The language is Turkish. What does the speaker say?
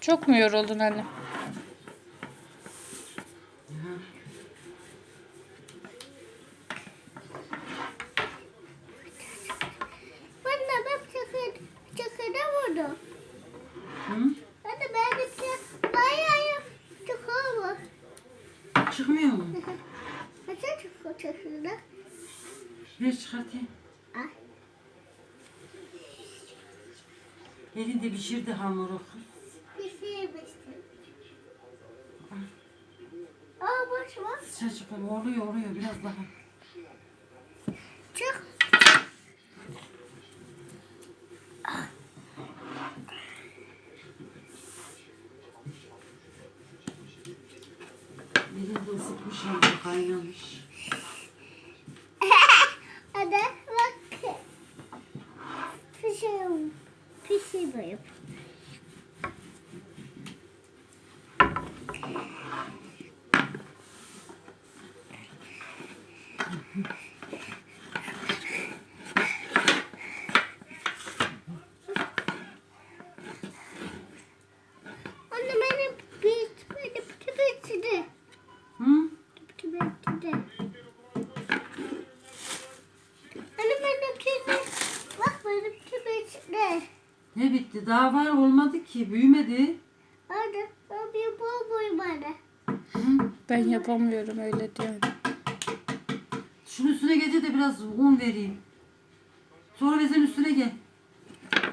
Çok mu yoruldun anne? Anne bak çakır, çakıra vurdu. Hı? Hadi ben de çak, bayağı çakır var. Çıkmıyor mu? Nasıl çakır çakırda? Ver çıkartayım. Al. Elinde pişirdi hamuru. Boş var. Sıça çıkıyor. Oluyor oluyor biraz daha. Çık. Elinde ısıtmış hamuru kaynamış. Hadi bak. Pişiyorum. Pişiriyorum. Anne benim bitmedi. Bitmedi. Hı? Bitmedi. Anne benim bitmedi. Bak benim bitmedi. Ne bitti? Daha var olmadı ki. Büyümedi. Hadi ben bir bol. Hı? Ben yapamıyorum öyle diyor. Şunun üstüne getir de biraz un vereyim. Sonra sen üstüne gel.